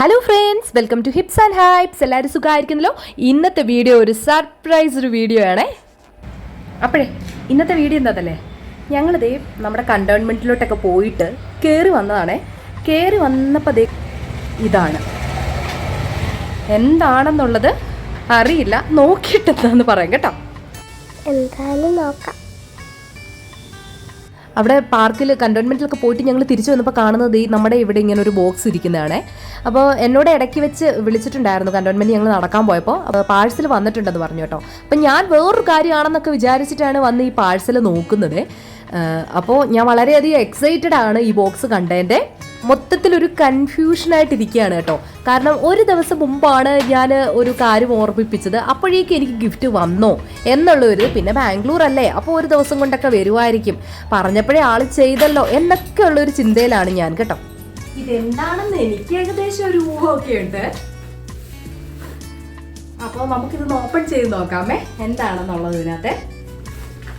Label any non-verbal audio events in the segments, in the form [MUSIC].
Hello friends welcome to hips and hypes എല്ലാവരും സുഖമായിരിക്കുന്നല്ലോ? ഇന്നത്തെ വീഡിയോ ഒരു സർപ്രൈസ് ഒരു വീഡിയോ ആണേ. അപ്പോഴേ ഇന്നത്തെ വീഡിയോ എന്താതല്ലേ ഞങ്ങളിതേ നമ്മുടെ കണ്ടോൺമെന്റിലോട്ടൊക്കെ പോയിട്ട് കയറി വന്നതാണേ. കയറി വന്നപ്പോൾ ദേ ഇതാണ്. എന്താണെന്നുള്ളത് അറിയില്ല. നോക്കിയിട്ടെന്താന്ന് പറയാം കേട്ടോ. എന്തായാലും നോക്കാം. അവിടെ പാർക്കിൽ കണ്ടോൺമെന്റിലൊക്കെ പോയിട്ട് ഞങ്ങൾ തിരിച്ചു വന്നപ്പോൾ കാണുന്നത് ഈ നമ്മുടെ ഇവിടെ ഇങ്ങനെ ഒരു ബോക്സ് ഇരിക്കുന്നതാണ്. അപ്പോൾ എന്നോട് ഇടയ്ക്ക് വെച്ച് വിളിച്ചിട്ടുണ്ടായിരുന്നു കണ്ടോൺമെന്റ് ഞങ്ങൾ നടക്കാൻ പോയപ്പോൾ പാഴ്സൽ വന്നിട്ടുണ്ടെന്ന് പറഞ്ഞു കേട്ടോ. അപ്പം ഞാൻ വേറൊരു കാര്യമാണെന്നൊക്കെ വിചാരിച്ചിട്ടാണ് വന്ന് ഈ പാഴ്സൽ നോക്കുന്നത്. അപ്പോൾ ഞാൻ വളരെയധികം എക്സൈറ്റഡ് ആണ് ഈ ബോക്സ് കണ്ടതിന്റെ മൊത്തത്തിലൊരു കൺഫ്യൂഷനായിട്ടിരിക്കുകയാണ് കേട്ടോ. കാരണം ഒരു ദിവസം മുമ്പാണ് ഞാൻ ഒരു കാര്യം ഓർമ്മിപ്പിച്ചത്. അപ്പോഴേക്കും എനിക്ക് ഗിഫ്റ്റ് വന്നോ എന്നുള്ളൊരു പിന്നെ ബാംഗ്ലൂർ അല്ലേ അപ്പോൾ ഒരു ദിവസം കൊണ്ടൊക്കെ വരുമായിരിക്കും പറഞ്ഞപ്പോഴേ ആൾ ചെയ്തല്ലോ എന്നൊക്കെ ഉള്ളൊരു ചിന്തയിലാണ് ഞാൻ കേട്ടോ. ഇതെന്താണെന്ന് എനിക്ക് ഏകദേശം ഒരു ഊഹമൊക്കെ ഉണ്ട്. അപ്പോൾ നമുക്കിത് ഓപ്പൺ ചെയ്ത് നോക്കാമേ. എന്താണെന്നുള്ളത് ഇതിനകത്ത്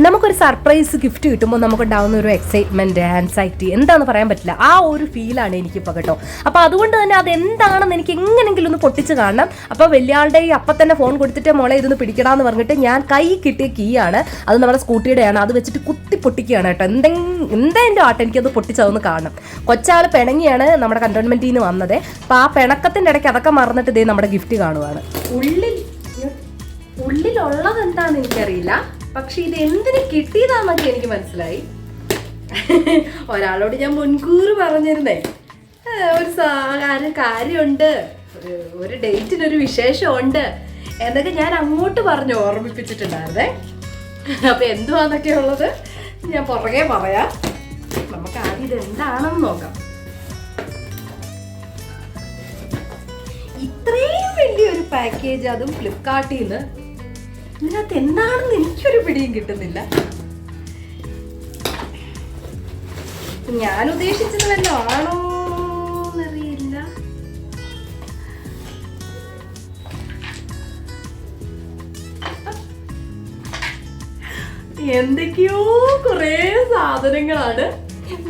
നമുക്കൊരു സർപ്രൈസ് ഗിഫ്റ്റ് കിട്ടുമ്പോൾ നമുക്കുണ്ടാവുന്ന ഒരു എക്സൈറ്റ്മെന്റ് ആൻസൈറ്റി എന്താണെന്ന് പറയാൻ പറ്റില്ല. ആ ഒരു ഫീലാണ് എനിക്കിപ്പോൾ കേട്ടോ. അപ്പോൾ അതുകൊണ്ട് തന്നെ അത് എന്താണെന്ന് എനിക്ക് എങ്ങനെങ്കിലും ഒന്ന് പൊട്ടിച്ച് കാണണം. അപ്പോൾ വലിയാളുടെ ഈ അപ്പം തന്നെ ഫോൺ കൊടുത്തിട്ട് മോളെ ഇതൊന്ന് പിടിക്കണമെന്ന് പറഞ്ഞിട്ട് ഞാൻ കൈ കിട്ടിയ കീ ആണ്. അത് നമ്മുടെ സ്കൂട്ടിയുടെയാണ് അത് വെച്ചിട്ട് കുത്തി പൊട്ടിക്കുകയാണ് കേട്ടോ. എന്തെങ്കിലും എന്തെങ്കിലും ആട്ടെ? എനിക്കത് പൊട്ടിച്ചതൊന്ന് കാണണം. കൊച്ചാൾ പിണങ്ങിയാണ് നമ്മുടെ കണ്ടോൺമെന്റിൽ നിന്ന് വന്നത്. അപ്പോൾ ആ പിണക്കത്തിന്റെ ഇടയ്ക്ക് അതൊക്കെ മറന്നിട്ട് ഇതേ നമ്മുടെ ഗിഫ്റ്റ് കാണുവാണ്. ഉള്ളിൽ ഉള്ളിലുള്ളത് എന്താണെന്ന് എനിക്കറിയില്ല. പക്ഷെ ഇത് എന്തിനു കിട്ടിയതാ മതി എനിക്ക് മനസ്സിലായി. ഒരാളോട് ഞാൻ മുൻകൂർ പറഞ്ഞിരുന്നേ. "ഏ, ഒരു സാധാരണ കാര്യം കാര്യമുണ്ട്. ഒരു ഡേറ്റിനൊരു വിശേഷമുണ്ട് എന്നൊക്കെ ഞാൻ അങ്ങോട്ട് പറഞ്ഞു ഓർമ്മിപ്പിച്ചിട്ടുണ്ടായിരുന്നേ. അപ്പൊ എന്തുവാന്നൊക്കെ ഉള്ളത് ഞാൻ പുറകെ പറയാം. നമുക്ക് ആദ്യം ഇത് എന്താണെന്ന് നോക്കാം. ഇത്രയും വലിയൊരു പാക്കേജ് അതും ഫ്ലിപ്കാർട്ടിൽ നിന്ന് ഇതിനകത്ത് എന്താണെന്ന് എനിക്കൊരു പിടിയും കിട്ടുന്നില്ല. ഞാൻ ഉദ്ദേശിച്ചത് വല്ലോ ആണോ എന്നറിയില്ല. എന്തൊക്കെയോ കുറേ സാധനങ്ങളാണ്.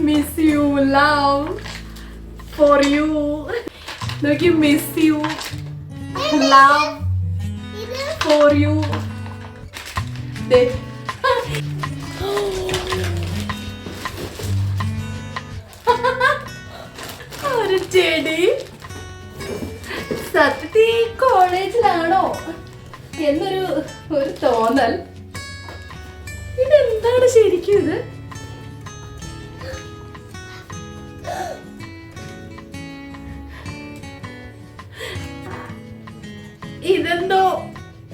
Miss you love for you നോക്കി miss you love for you ഒരു ചെടി. സത്യത്തിൽ കോളേജിലാണോ? എന്നൊരു ഒരു തോന്നൽ. ഇതെന്താണ് ശരിക്കും ഇത്? ഇതെന്തോ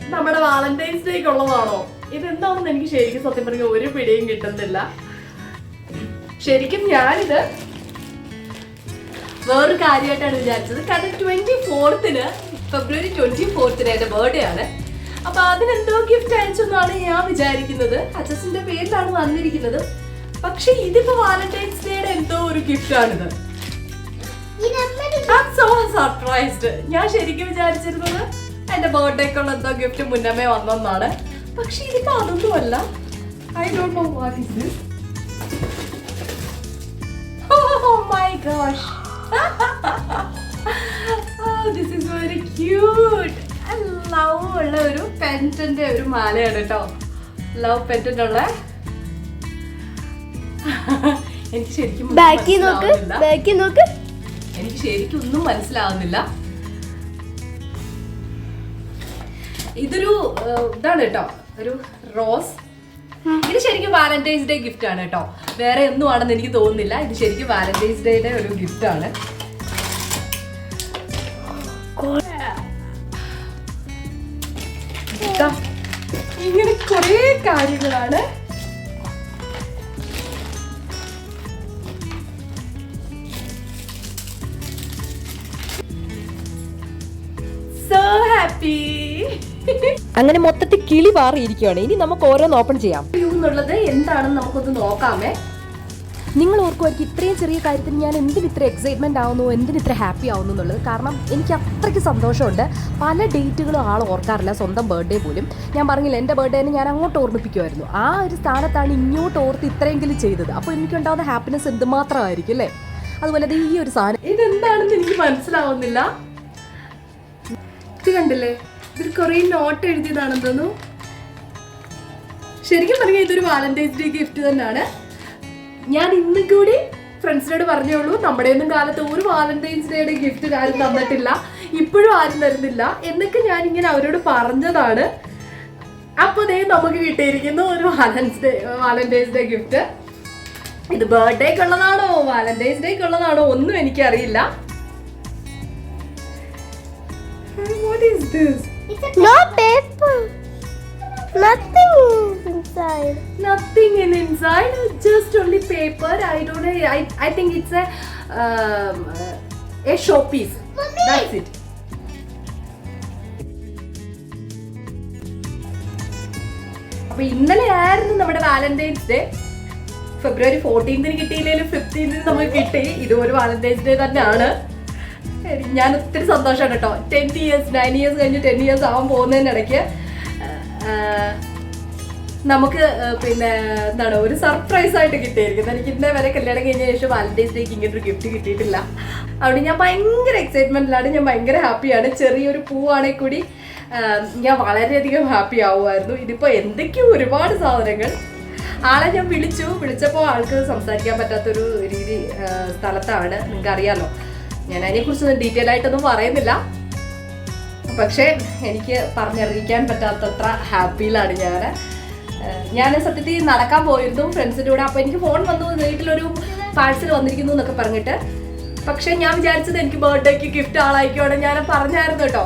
നമ്മുടെ വാലന്റൈൻസ് ഡേക്ക് ഉള്ളതാണോ ഇതെന്താണെന്ന് എനിക്ക് ശരിക്കും സത്യം പറഞ്ഞ ഒരു പിടിയും കിട്ടുന്നില്ല. ശരിക്കും ഞാനിത് വേറൊരു കാര്യമായിട്ടാണ് വിചാരിച്ചത്. കാരണം ട്വന്റി ഫോർത്തിന് ഫെബ്രുവരി ട്വന്റി ഫോർത്തിന് എന്റെ ബർത്ത്ഡേ ആണ്. അപ്പൊ അതിനെന്തോ ഗിഫ്റ്റ് അയച്ചെന്നാണ് ഞാൻ വിചാരിക്കുന്നത്. അച്ഛസിന്റെ പേരിലാണ് വന്നിരിക്കുന്നത്. പക്ഷെ ഇതിപ്പോ വാലന്റൈൻസ് ഡേയുടെ എന്തോ ഒരു ഗിഫ്റ്റ് ആണിത്. I'm so surprised. ഞാൻ ശരിക്കും വിചാരിച്ചിരുന്നത് എന്റെ ബർത്ത്ഡേക്കുള്ള എന്തോ ഗിഫ്റ്റ് മുന്നമേ വന്നെന്നാണ്. പക്ഷെ ഇതിപ്പോ അതൊന്നുമല്ല. I don't know what is this my gosh this is very cute love ഉള്ള ഒരു പെന്റന്റെ ഒരു മാലയാണ് കേട്ടോ ലവ് പെന്റന്റ് ഉള്ള. [LAUGHS] എനിക്ക് ശരിക്കും ബാക്കി നോക്ക് ബാക്കി നോക്ക്. എനിക്ക് ശരിക്കും ഒന്നും മനസ്സിലാവുന്നില്ല. ഇതൊരു ഇതാണ് കേട്ടോ ഒരു റോസ്. ഇത് ശരിക്കും വാലന്റൈൻസ് ഡേ ഗിഫ്റ്റ് ആണ് കേട്ടോ. വേറെ ഒന്നും ആണെന്ന് എനിക്ക് തോന്നുന്നില്ല. ഇത് ശരിക്കും വാലന്റൈൻസ് ഡേയുടെ ഒരു ഗിഫ്റ്റ് ആണ്. ഇങ്ങനെ കുറേ കാര്യങ്ങളാണ്. അങ്ങനെ മൊത്തത്തിൽ കിളി മാറിയിരിക്കുകയാണ് ഇനി നമുക്ക് ഓരോന്ന് ഓപ്പൺ ചെയ്യാം. എന്നുള്ളത് എന്താണെന്ന് നമുക്കൊന്ന് നോക്കാമേ. നിങ്ങൾ ഓർക്കുമായിരിക്കും ഇത്രയും ചെറിയ കാര്യത്തിന് ഞാൻ എന്തിന് ഇത്ര എക്സൈറ്റ്മെന്റ് ആവുന്നു എന്തിന് ഇത്ര ഹാപ്പി ആവുന്നു എന്നുള്ളത്. കാരണം എനിക്ക് അത്രയ്ക്ക് സന്തോഷമുണ്ട്. പല ഡേറ്റുകളും ആൾ ഓർക്കാറില്ല. സ്വന്തം ബർത്ത്ഡേ പോലും. ഞാൻ പറഞ്ഞില്ല എന്റെ ബർത്ത്ഡേനെ ഞാൻ അങ്ങോട്ട് ഓർമ്മിപ്പിക്കുമായിരുന്നു ആ ഒരു സ്ഥാനത്താണ് ഇങ്ങോട്ട് ഓർത്ത് ഇത്രയെങ്കിലും ചെയ്തത്. അപ്പോൾ എനിക്കുണ്ടാവുന്ന ഹാപ്പിനെസ് എന്തുമാത്രമായിരിക്കും അല്ലേ? അതുപോലെ ഈ ഒരു സാധനം. ഇതെന്താണെന്ന് എന്താണെന്ന് എനിക്ക് മനസ്സിലാവുന്നില്ല. ഇത് കണ്ടില്ലേ? ഇതിൽ കുറേ നോട്ട് എഴുതിയതാണെന്ന് തോന്നുന്നു. ശരിക്കും പറഞ്ഞാൽ ഇതൊരു വാലന്റൈൻസ് ഡേ ഗിഫ്റ്റ് തന്നെയാണ്. ഞാൻ ഇന്നും കൂടി ഫ്രണ്ട്സിനോട് പറഞ്ഞോളൂ നമ്മുടെ ഒന്നും കാലത്ത് ഒരു വാലന്റൈൻസ് ഡേയുടെ ഗിഫ്റ്റ് ആരും തന്നിട്ടില്ല. ഇപ്പോഴും ആരും തരുന്നില്ല. എന്നൊക്കെ ഞാൻ ഇങ്ങനെ അവരോട് പറഞ്ഞതാണ്. അപ്പൊ ദേ നമുക്ക് കിട്ടിയിരിക്കുന്നു ഒരു Valentine's day Valentine's day gift ഇത് ബർത്ത്ഡേക്ക് ഉള്ളതാണോ? വാലന്റൈൻസ് ഡേക്ക് ഉള്ളതാണോ? ഒന്നും എനിക്കറിയില്ല. What is this? No paper. Nothing is inside. Nothing in inside, just only paper. I don't know. I, I think it's a um, a showpiece. That's it. അപ്പൊ ഇന്നലെ ആയിരുന്നു നമ്മുടെ വാലന്റൈൻസ് ഡേ ഫെബ്രുവരി ഫോർട്ടീൻത്തിന് കിട്ടിയില്ലെങ്കിലും ഫിഫ്റ്റീൻത്തിന് നമുക്ക് കിട്ടി ഇതും ഒരു വാലന്റൈൻസ് ഡേ തന്നെയാണ് ഞാൻ ഒത്തിരി സന്തോഷമാണ് കേട്ടോ. ടെൻ ഇയേഴ്സ് നയൻ ഇയേഴ്സ് കഴിഞ്ഞ് ടെൻ ഇയേഴ്സ് ആവാൻ പോകുന്നതിനിടയ്ക്ക് നമുക്ക് പിന്നെ എന്താണ് ഒരു സർപ്രൈസ് ആയിട്ട് കിട്ടിയിരിക്കുന്നത് എനിക്ക് ഇന്നേ വരെ കല്യാണം കഴിഞ്ഞ ശേഷം വാലന്റൈൻസ് ഡേക്ക് ഇങ്ങനെ ഒരു ഗിഫ്റ്റ് കിട്ടിയിട്ടില്ല. അവിടെ ഞാൻ ഭയങ്കര എക്സൈറ്റ്മെന്റിലാണ് ഞാൻ ഭയങ്കര ഹാപ്പിയാണ് ചെറിയൊരു പൂവാണെങ്കിൽ കൂടി ഞാൻ വളരെയധികം ഹാപ്പി ആവുമായിരുന്നു. ഇതിപ്പോൾ എന്തൊക്കെയോ ഒരുപാട് സാധനങ്ങൾ. ആളെ ഞാൻ വിളിച്ചു. വിളിച്ചപ്പോൾ ആൾക്ക് സംസാരിക്കാൻ പറ്റാത്തൊരു രീതി സ്ഥലത്താണ്. നിങ്ങൾക്ക് അറിയാലോ ഞാൻ അതിനെക്കുറിച്ചൊന്നും ഡീറ്റെയിൽ ആയിട്ടൊന്നും പറയുന്നില്ല. പക്ഷേ എനിക്ക് പറഞ്ഞറിയിക്കാൻ പറ്റാത്തത്ര ഹാപ്പിയിലാണ് ഞാൻ ഞാൻ സത്യത്തിൽ നടക്കാൻ പോയിരുന്നു ഫ്രണ്ട്സിന്റെ കൂടെ. അപ്പോൾ എനിക്ക് ഫോൺ വന്നു വീട്ടിലൊരു പാഴ്സൽ വന്നിരിക്കുന്നു എന്നൊക്കെ പറഞ്ഞിട്ട്. പക്ഷേ ഞാൻ വിചാരിച്ചത് എനിക്ക് ബർത്ത്ഡേക്ക് ഗിഫ്റ്റ് ആളായിക്കോടെ ഞാൻ പറഞ്ഞായിരുന്നു കേട്ടോ.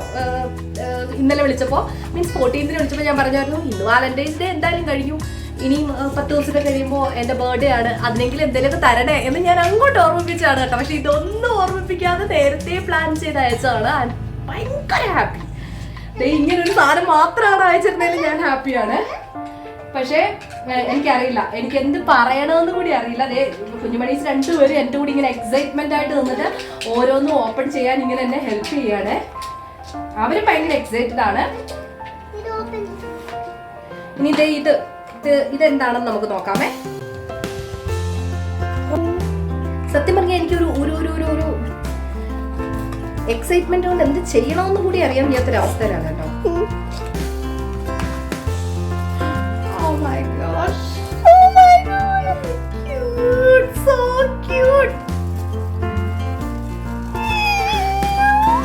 ഇന്നലെ വിളിച്ചപ്പോൾ മീൻസ് ഫോർട്ടീൻത്തിന് വിളിച്ചപ്പോൾ ഞാൻ പറഞ്ഞായിരുന്നു ഇന്ന് വാലന്റൈൻസ് ഡേ എന്തായാലും കഴിഞ്ഞു. ഇനിയും പത്ത് ദിവസത്തെ കഴിയുമ്പോൾ എന്റെ ബർത്ത്ഡേ ആണ്. അതിനെങ്കിലും എന്തെങ്കിലുമൊക്കെ തരണേ എന്ന് ഞാൻ അങ്ങോട്ട് ഓർമ്മിപ്പിച്ചാണ് കേട്ടോ. പക്ഷെ ഇതൊന്നും ഓർമ്മിപ്പിക്കാതെ നേരത്തെ പ്ലാൻ ചെയ്ത് അയച്ചതാണ്. ഭയങ്കര ഹാപ്പി ഇങ്ങനെ ഒരു സാധനം മാത്രമാണ് അയച്ചിരുന്നതിൽ ഞാൻ ഹാപ്പിയാണ് പക്ഷേ എനിക്കറിയില്ല. എനിക്ക് എന്ത് പറയണമെന്ന് കൂടി അറിയില്ല. അതേ കുഞ്ഞുമണീസ് രണ്ടുപേരും എന്റെ കൂടി ഇങ്ങനെ എക്സൈറ്റ്മെന്റ് ആയിട്ട് നിന്നിട്ട് ഓരോന്നും ഓപ്പൺ ചെയ്യാൻ ഇങ്ങനെ എന്നെ ഹെൽപ്പ് ചെയ്യാണ്. അവരും ഭയങ്കര എക്സൈറ്റഡ് ആണ്. ഇനി ഇത് ഇത് ഇതെന്താണെന്ന് നമുക്ക് നോക്കാമേ. സത്യം പറഞ്ഞാൽ എനിക്കൊരു ഒരു ഒരു ഒരു ഒരു എക്സൈറ്റ്മെന്റ് കൊണ്ട് എന്ത് ചെയ്യണമെന്ന് കൂടി അറിയാൻ വയ്യാത്തൊരു അവസ്ഥയിലാണ് കേട്ടോ. Oh. Oh.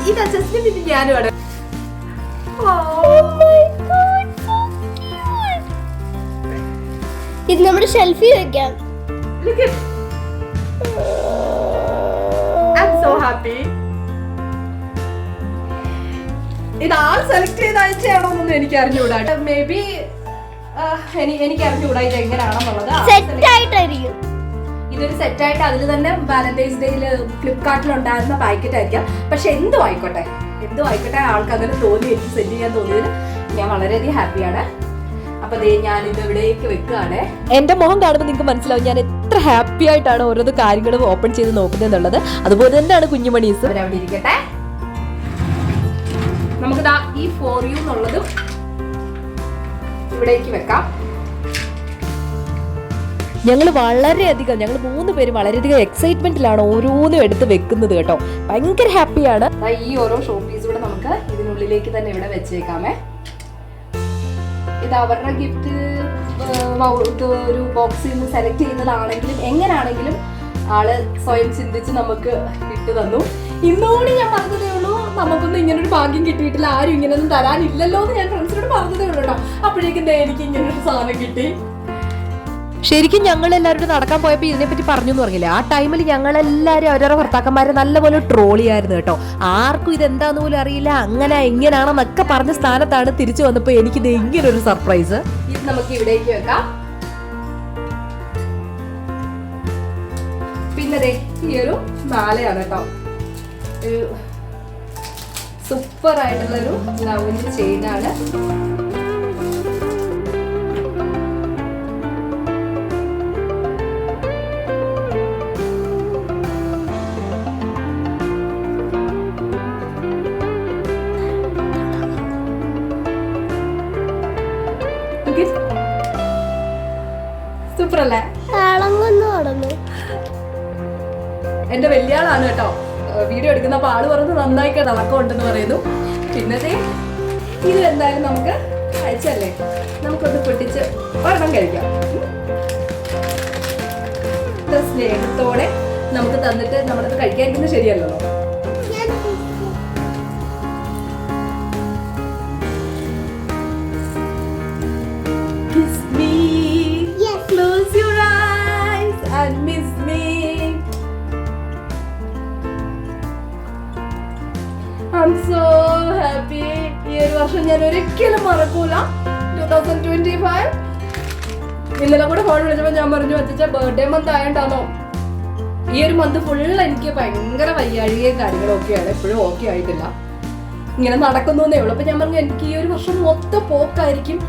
ഇതാ ജസ്റ്റിൻ ഞാനും ആണ്. ഇത് നമ്മുടെ സെൽഫി വെക്കാം. Look at I'm so happy. ഇത് ആൾ സെലക്ട് ചെയ്ത് അയച്ചാണോന്നൊന്നും എനിക്ക് അറിഞ്ഞുകൂടാ മേ ബി എനിക്ക് അറിഞ്ഞുകൂടാ ഇത് എങ്ങനെയാണെന്നുള്ളത്. സെറ്റ് ആയിട്ടായിരിക്കും. ഇതൊരു സെറ്റായിട്ട് അതിൽ തന്നെ വാലന്റൈൻസ് ഡേയിൽ ഫ്ലിപ്കാർട്ടിൽ ഉണ്ടായിരുന്ന പാക്കറ്റ് ആയിരിക്കാം. പക്ഷെ എന്തും ആയിക്കോട്ടെ. എന്തും ആയിക്കോട്ടെ ആൾക്ക് അങ്ങനെ തോന്നി എനിക്ക് സെൻഡ് ചെയ്യാൻ തോന്നിയതിൽ ഞാൻ വളരെയധികം ഹാപ്പിയാണ് അപ്പൊ ദേ ഞാൻ ഇത് ഇവിടേക്ക് വെക്കുകയാണ്. എന്റെ മുഖം കാണുമ്പോൾ നിങ്ങൾക്ക് മനസ്സിലാവും ഞാൻ എത്ര ഹാപ്പി ആയിട്ടാണ് ഓരോ കാര്യങ്ങളും ഓപ്പൺ ചെയ്ത് നോക്കുന്നത് എന്നുള്ളത്. അതുപോലെ തന്നെയാണ് കുഞ്ഞുമണീസ്. ഇരിക്കട്ടെ. നമുക്കിതാ ഈ ഫോർ യു എന്നുള്ളതും ഇവിടേക്ക് വെക്കാം. ഞങ്ങൾ വളരെയധികം ഞങ്ങൾ മൂന്ന് പേര് വളരെയധികം എക്സൈറ്റ്മെന്റിലാണ് ഓരോന്നും എടുത്ത് വെക്കുന്നത് കേട്ടോ. ഭയങ്കര ഹാപ്പിയാണ് ദാ ഈ ഓരോ ഷോ പീസ് കൂടെ നമുക്ക് ഇതിനുള്ളിലേക്ക് തന്നെ ഇവിടെ വെച്ചേക്കാമേ. ഇത് അവരുടെ ഗിഫ്റ്റ് ഒരു ബോക്സിൽ നിന്ന് സെലക്ട് ചെയ്യുന്നതാണെങ്കിലും എങ്ങനെയാണെങ്കിലും ആൾ സ്വയം ചിന്തിച്ച് നമുക്ക് ഇട്ട് തന്നു. ഇന്നോട് ഞാൻ പറഞ്ഞതേ ഉള്ളൂ നമുക്കൊന്നും ഇങ്ങനെ ഒരു ഭാഗ്യം കിട്ടിയിട്ടില്ല ആരും ഇങ്ങനെയൊന്നും തരാനില്ലല്ലോ എന്ന് ഞാൻ ഫ്രണ്ട്സിനോട് പറഞ്ഞതേ ഉള്ളൂ കേട്ടോ അപ്പോഴേക്കും എനിക്ക് ഇങ്ങനെ ഒരു സാധനം കിട്ടി. ശരിക്കും ഞങ്ങൾ എല്ലാവരും നടക്കാൻ പോയപ്പോൾ ഇതിനെപ്പറ്റി പറഞ്ഞു എന്ന് പറഞ്ഞില്ലേ? ആ ടൈമിൽ ഞങ്ങൾ എല്ലാവരും അവരവരുടെ ഭർത്താക്കന്മാരെ നല്ലപോലെ ട്രോൾ ചെയ്യായിരുന്നു കേട്ടോ. ആർക്കും ഇത് എന്താന്ന് പോലും അറിയില്ല. അങ്ങനെ എങ്ങനെയാണെന്നൊക്കെ പറഞ്ഞ സ്ഥാനത്താണ് തിരിച്ചു വന്നപ്പോൾ എനിക്കിത് ഇങ്ങനെ ഒരു സർപ്രൈസ്. ഇത് നമുക്ക് ഇവിടേക്ക് വെക്കാം. പിന്നെ ഈ ഒരു മാലയാണ് കേട്ടോ. ഒരു സൂപ്പർ ആയിട്ടുള്ളൊരു ലൗഞ്ച് ചെയിനാണ്. സൂപ്പർ അല്ലേ തിളങ്ങുന്നു എന്റെ വലിയ ആളാണ് കേട്ടോ വീഡിയോ എടുക്കുന്നപ്പോൾ ആൾ പറഞ്ഞു നന്നായിട്ട് നടക്കമുണ്ടെന്ന് പറയുന്നു. പിന്നെ ദേ ഇത് എന്തായാലും നമുക്ക് അയച്ചല്ലേ നമുക്കൊന്ന് പൊട്ടിച്ച് ഒരെണ്ണം കഴിക്കാം. സ്നേഹത്തോടെ നമുക്ക് തന്നിട്ട് നമ്മളത് കഴിക്കാതിരിക്കുന്നത് ശരിയല്ലല്ലോ. ഞാൻ ഒരിക്കലും മറക്കൂല. ടൂ തൗസൻഡ് ട്വന്റി ഫൈവ് ഇന്നലെ കൂടെ ഫോൺ വിളിച്ചപ്പോൾ ഞാൻ പറഞ്ഞു വെച്ചാ ബർത്ത്ഡേ മന്ത് ആയണ്ടാണോ ഈ ഒരു മന്ത് ഫുൾ എനിക്ക് ഭയങ്കര വയ്യാഴികയും കാര്യങ്ങളും ഒക്കെയാണ് എപ്പോഴും ഓക്കെ ആയിട്ടില്ല. ഇങ്ങനെ നടക്കുന്നു എന്നേ ഉള്ളൂ. അപ്പൊ ഞാൻ പറഞ്ഞു എനിക്ക് ഈ ഒരു വർഷം മൊത്തം പോക്കായിരിക്കും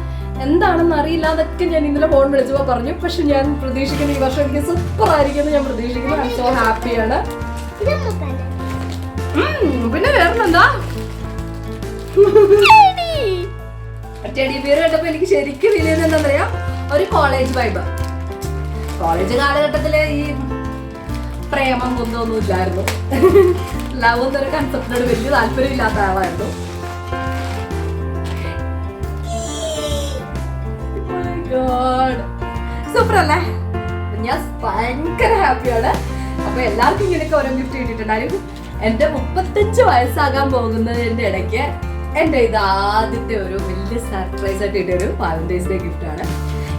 എന്താണെന്ന് അറിയില്ല. എന്നൊക്കെ ഞാൻ ഇന്നലെ ഫോൺ വിളിച്ചപ്പോൾ പറഞ്ഞു. പക്ഷെ ഞാൻ പ്രതീക്ഷിക്കുന്നു ഈ വർഷം എനിക്ക് സൂപ്പർ ആയിരിക്കും എന്ന് ഞാൻ പ്രതീക്ഷിക്കുന്നു. ഐ സോ ഹാപ്പിയാണ് പിന്നെ വേറെന്താ ടെഡി ബിയർ കണ്ടപ്പോ എനിക്ക് ശരിക്കും ഫീൽ എന്താ പറയാ ഒരു കോളേജ് വൈബ് കോളേജ് കാലഘട്ടത്തിലെ ഈ പ്രേമം കുന്തമൊന്നും ഇല്ലായിരുന്നു. ലവ് എന്നൊരു കൺസെപ്റ്റിനോട് വലിയ താല്പര്യം ഇല്ലാത്ത ആളായിരുന്നു. സൂപ്പർ അല്ലേ? ഞാൻ ഭയങ്കര ഹാപ്പിയാണ് അപ്പൊ എല്ലാവർക്കും ഇങ്ങനെയൊക്കെ ഓരോ ഗിഫ്റ്റ് കിട്ടിയിട്ടുണ്ടായിരുന്നു എന്റെ മുപ്പത്തഞ്ച് വയസ്സാകാൻ പോകുന്നതിന്റെ ഇടയ്ക്ക് എന്റെ ഇത് ആദ്യത്തെ ഒരു വലിയ സർപ്രൈസ് ആയിട്ട് ഒരു വാലന്റൈൻസ് ഡേ ഗിഫ്റ്റ് ആണ്.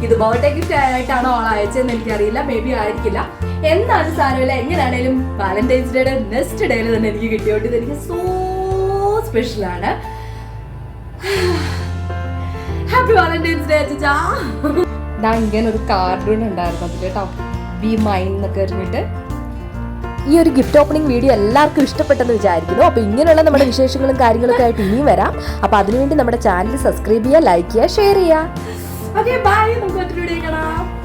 ഇത് ബർത്ത്ഡേ ഗിഫ്റ്റ് ആയിട്ടാണോ ആൾ അയച്ചതെന്ന് എനിക്കറിയില്ല മേ ബി ആയിരിക്കില്ല. എന്താണ് സാരമില്ല എങ്ങനെയാണേലും വാലന്റൈൻസ് ഡേയുടെ നെക്സ്റ്റ് ഡേയിൽ തന്നെ എനിക്ക് കിട്ടിയോട്ട് ഇത് എനിക്ക് സോ സ്പെഷ്യൽ ആണ്. ഹാപ്പി വാലന്റൈൻസ് ഡേ അച്ചാ ഇങ്ങനെ ഒരു കാർഡൂൺ ഉണ്ടായിരുന്നു അതിൽ കേട്ടോ. ബി മൈൻ എന്നൊക്കെ പറഞ്ഞിട്ട്. ഈ ഒരു ഗിഫ്റ്റ് ഓപ്പണിംഗ് വീഡിയോ എല്ലാവർക്കും ഇഷ്ടപ്പെട്ടെന്ന് വിചാരിക്കുന്നു. അപ്പോൾ ഇങ്ങനെയുള്ള നമ്മുടെ വിശേഷങ്ങളും കാര്യങ്ങളൊക്കെ ആയിട്ട് ഇനിയും വരാം. അപ്പോൾ അതിനുവേണ്ടി നമ്മുടെ ചാനൽ സബ്സ്ക്രൈബ് ചെയ്യുക ലൈക്ക് ചെയ്യുക ഷെയർ ചെയ്യുക. ഓക്കെ ബൈ നമുക്ക് കാണാം.